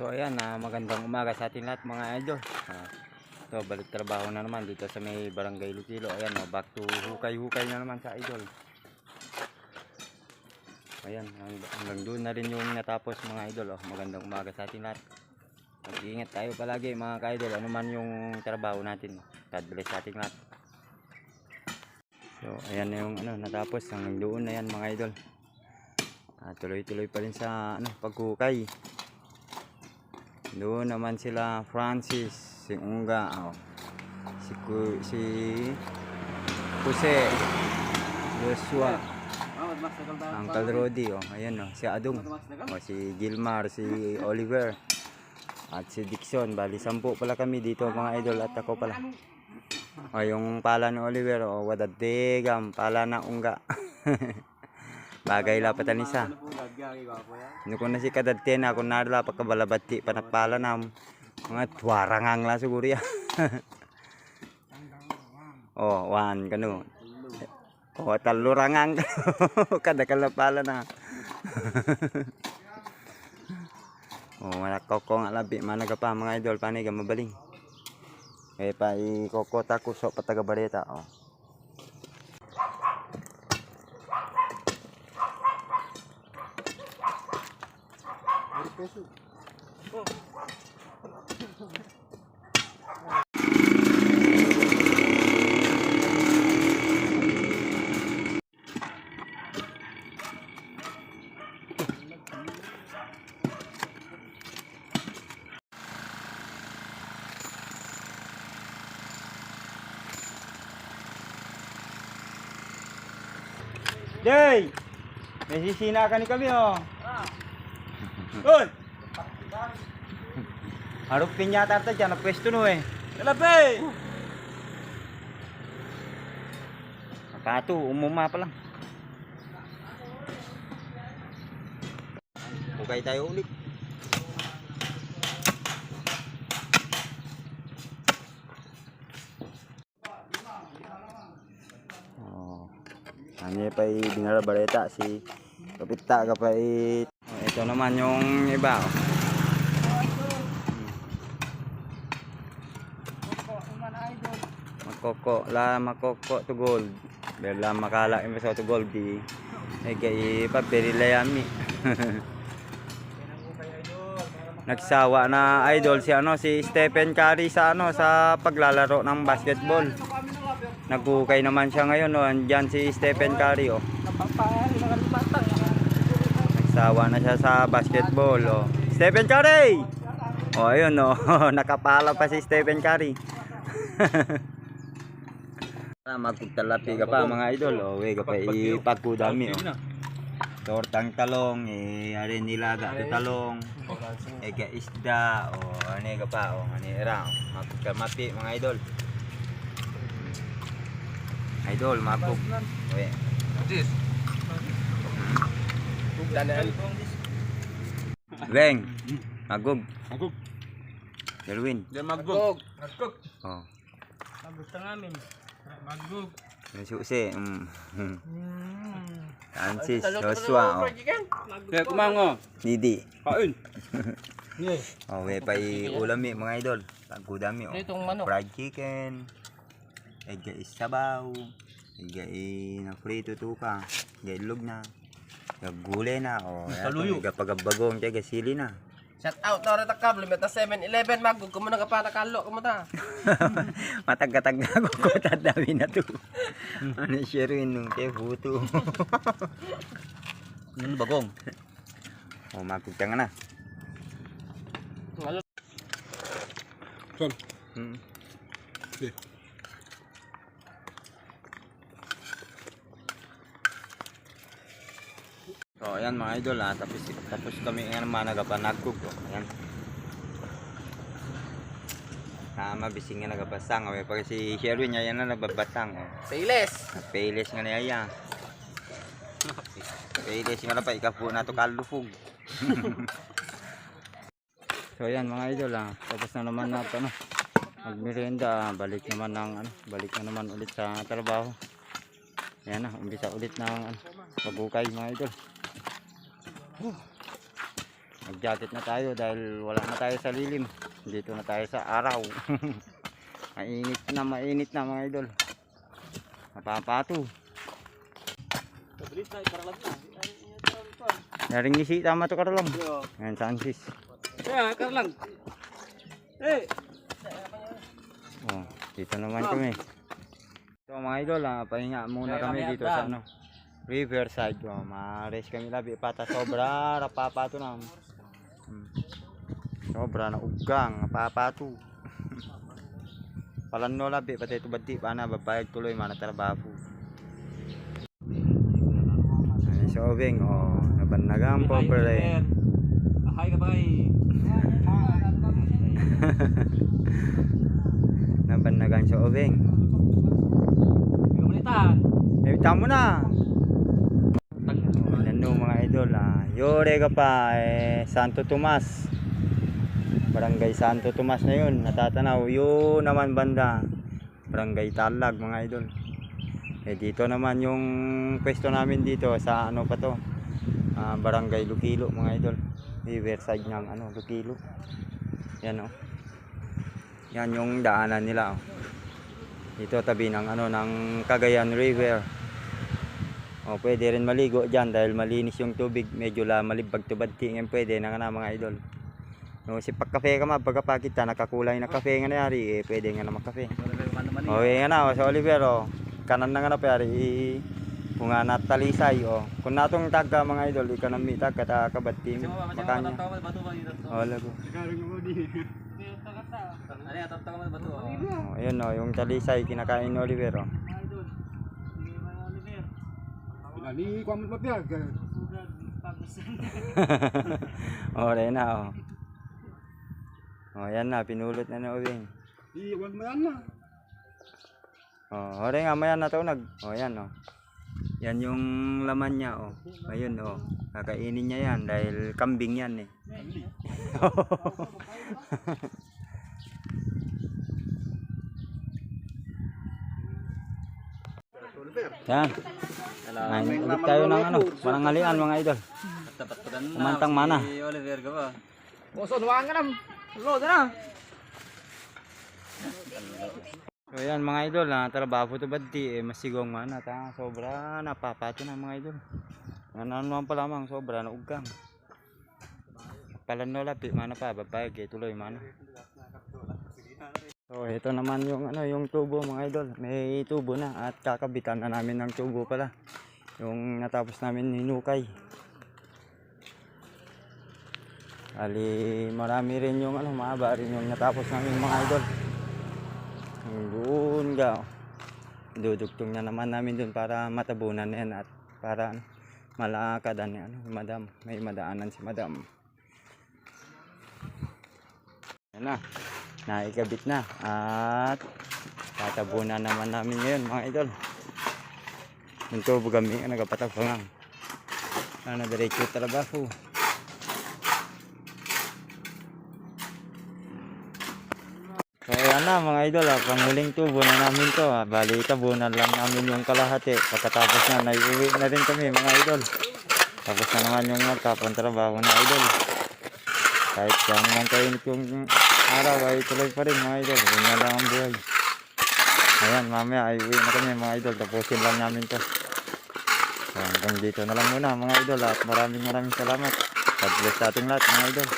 So ayan, ah, magandang umaga sa ating lahat mga idol. Ah, so balik trabaho na naman dito sa may barangay Lutilo. Ayan, oh, back to hukay-hukay na naman sa idol. Ayan, hang- hanggang doon na rin yung natapos mga idol. Oh. Magandang umaga sa ating lahat. Mag-iingat tayo palagi mga ka-idol. Ano man yung trabaho natin. God bless sa ating lahat. So ayan na yung ano, natapos. Hanggang doon na yan mga idol. Ah, tuloy-tuloy pa rin sa ano, paghukay. Doon naman sila Francis, si Unga, oh. si Ku, si Jose, Joshua, Uncle Rodi, oh. Ayan, oh. si Adong, oh, si Gilmar, si Oliver, at si Dixon. Bali, sampu pala kami dito mga idol at ako pala. Oh, yung pala ni Oliver, oh, wadadigam, pala na Unga. Bagay lapatan isa. Ano ko na si kadadte na kung narla pagkabalabati panakpala na mga tuwarangang lang siguro ya. oh, one kanu. Oh, talurangang kada kalapala na. oh, wala koko nga labi managa pa mga idol panig mabaling. Eh pa i koko tako so pataga bareta oh. Day! May sisina ka ni kami oh. Hoy! Harap pinyata ta dyan, pwesto no eh. Kalabe! Kato, umuma pa lang. Hukay tayo ulit. Oh. Ano pa i dinara baleta si Kapita ka pa i oh, ito naman yung iba. Oh. Makoko, la makoko to gold. Bela makala sa to gold di. Kay papirila yami. Nagsawa na idol si ano si Stephen Curry sa ano sa paglalaro ng basketball. Nagukay naman siya ngayon no. Andiyan si Stephen Curry oh. Nagsawa na siya sa basketball oh. Stephen Curry! Oh ayun oh. Nakapala pa si Stephen Curry. Magpagtalapi ka pa mga idol. Oh, we ka pa ipagkudami oh. Tortang talong, eh, ari nilaga to talong. Ka isda, o oh, ano ka pa, o oh, ano era, magpagkamapi mga idol. Idol, mapog. We. This. Danan. Weng, magug, Magug. Erwin. Diyan magug. Magug. Oh, Gusto namin. Magug. yung susi. Mm. Francis, Joshua, oh. Kaya kumango. Didi. Kain. Yeah. Oh, we pa ulami mga idol. Pagkudami, oh. Itong manok. fried chicken, ega isabaw, ega na frito tuka, ega ilog na, ega gulay na, o Kaluyo. ega pagabagong, ega sili na. Shout out na rin takab, limit na 7-Eleven, magug, kumuna ka pa nakalo, kumuna. Matagka-tagga ko ko tadami na to. ano siya rin nung kay puto. Ano bagong? o magkugta nga na. Ngalo. Son. Hmm. Okay. Ayan mga idol ah, tapos, tapos kami nga naman nagapanagkog. Oh. Ayan. Tama, bising nga nagabasang. Oh. Pag si Sherwin, yan na nagbabasang. Oh. Pailes. Pailes nga niya ya. Pailes nga na pa ikapu na to kalufog. so ayan mga idol ah. Tapos na naman nato no. Magmerienda, ah. balik naman ng ano, balik na naman ulit sa trabaho. Ayan na, umpisa ulit ng ano, pagukay mga idol. Nag-jacket na tayo dahil wala na tayo sa lilim. Dito na tayo sa araw. mainit na, mainit na mga idol. Napapato. Yaring ngisi tama to karalong. Ngayon Francis. Kaya, karlang. Eh, Oh, dito naman kami. So mga idol, ah, pahinga muna kami dito sa ano, Riverside. Oh, ma-rest kami labi pata sobra rapapato na. Hmm. Sobra na ugang, papato. Palanno labi pati ito bati pa na babayag tuloy mana trabaho. Ay, Sobeng, oh, nabanagang po pare. Ahay ka ba eh? Nabanagan sa obeng. Ikaw malitan. Eh, tamo na. Ano mga idol, ah. Yore ka pa, eh, Santo Tomas. Barangay Santo Tomas na yun, natatanaw. Yun naman banda, Barangay Talag mga idol. Eh dito naman yung pwesto namin dito sa ano pa to, ah, Barangay Lukilo mga idol. Riverside ng ano, Lukilo. Yan oh. Yan yung daanan nila oh. Dito tabi ng ano ng Cagayan River. O pwede rin maligo diyan dahil malinis yung tubig, medyo la malibag tubad tingin pwede na nga na mga idol. No, si pagkape ka ma pagkapakita nakakulay na kape nga nayari eh pwede nga na magkape. O eh nga na o, sa Oliver o kanan na nga na pare i kung nga natalisay o kung natong tagka mga idol ikaw nang mitag kata kabati makanya. O lago. Ayun o yung talisay kinakain ni Oliver o. Pinali ko amat mapiyag. o rin na o. O yan na pinulot na ni Obing. Di, wag mo yan na. Oh, ore nga maya na to nag. Oh, yan oh. Yan yung laman niya oh. Ayun oh. Kakainin niya yan dahil kambing yan eh. yan. Ay, ulit tayo ng ano, manangalian mga idol. Kumantang mana. Oliver ka ba? Boso, nuwaan ka na. Load na. So yan mga idol, na trabaho to badti eh masigong man at ah, sobra napapato na mga idol. Naman pa lamang sobra na ugang. Palan no lapi mana pa babay kay tuloy mana. So ito naman yung ano yung tubo mga idol. May tubo na at kakabitan na namin ng tubo pala. Yung natapos namin hinukay. Ali marami rin yung ano mahaba rin yung natapos namin mga idol. Doon ka. Dudugtong na naman namin doon para matabunan na yan at para ano, malakadan ni madam. May madaanan si madam. Yan na. Naikabit na. At tatabunan naman namin ngayon mga idol. Yung tubo kami ang nagapatapangang. Ano, diretso trabaho. So ayan na mga idol, ah, panghuling tubo na namin to. Ah. Bali, tabunan lang namin yung kalahati. Pagkatapos na, naiuwi na rin kami mga idol. Tapos na naman yung magkapang trabaho na idol. Kahit saan man kainit yung araw ay tuloy pa rin mga idol. Na lang ang buhay. Ayan, mamaya ay uwi na kami mga idol. Tapusin lang namin to. So, hanggang dito na lang muna mga idol. At maraming maraming salamat. God bless sa ating lahat mga idol.